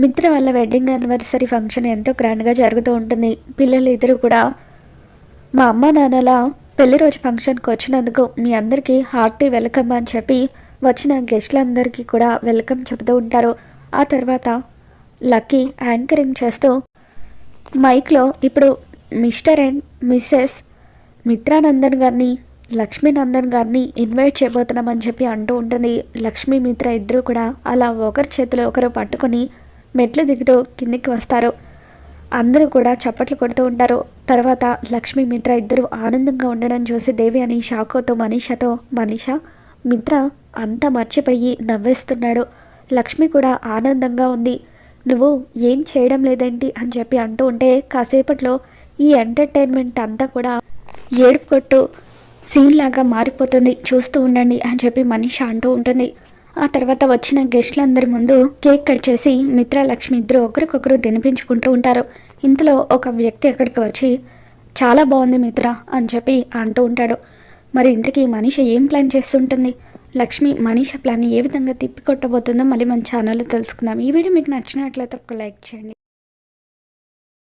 మిత్ర వాళ్ళ wedding anniversary function ఎంతో గ్రాండ్గా జరుగుతూ ఉంటుంది. పిల్లలు ఇద్దరు కూడా. మా అమ్మ నాన్నల పెళ్ళి రోజు ఫంక్షన్కి వచ్చినందుకు మీ అందరికీ హార్టీ వెల్కమ్ అని చెప్పి వచ్చిన గెస్ట్లందరికీ కూడా వెల్కమ్ చెబుతూ ఉంటారు. ఆ తర్వాత లక్కీ యాంకరింగ్ చేస్తూ మైక్లో ఇప్పుడు మిస్టర్ అండ్ మిస్సెస్ మిత్రానందన్ గారిని లక్ష్మీనందన్ గారిని ఇన్వైట్ చేయబోతున్నామని చెప్పి అంటూ ఉంటుంది. లక్ష్మీ మిత్ర ఇద్దరు కూడా అలా ఒకరి చేతిలో ఒకరు పట్టుకొని మెట్లు దిగుతూ కిందికి వస్తారు. అందరూ కూడా చప్పట్లు కొడుతూ ఉంటారు. తర్వాత లక్ష్మి మిత్ర ఇద్దరు ఆనందంగా ఉండడం చూసి దేవి అని షాకోతో మనీషతో మనీష మిత్ర అంతా మర్చిపోయి నవ్వేస్తున్నాడు. లక్ష్మి కూడా ఆనందంగా ఉంది. నువ్వు ఏం చేయడం లేదేంటి? అని చెప్పి అంటూ ఉంటే కాసేపట్లో ఈ ఎంటర్టైన్మెంట్ అంతా కూడా ఏడుపు కొట్టు సీన్ లాగా మారిపోతుంది. చూస్తూ ఉండండి అని చెప్పి మనీష అంటూ ఉంటుంది. ఆ తర్వాత వచ్చిన గెస్ట్లందరి ముందు కేక్ కట్ చేసి మిత్ర లక్ష్మి ఇద్దరు ఒకరికొకరు తినిపించుకుంటూ ఉంటారు. ఇంతలో ఒక వ్యక్తి అక్కడికి వచ్చి చాలా బాగుంది మిత్ర అని చెప్పి అంటూ ఉంటాడు. మరి ఇంతకీ మనిష ఏం ప్లాన్ చేస్తుంటుంది? లక్ష్మి మనీష ప్లాన్ ఏ విధంగా తిప్పికొట్టబోతుందో మళ్ళీ మన ఛానల్లో తెలుసుకుందాం. ఈ వీడియో మీకు నచ్చినట్లయితే ఒక లైక్ చేయండి.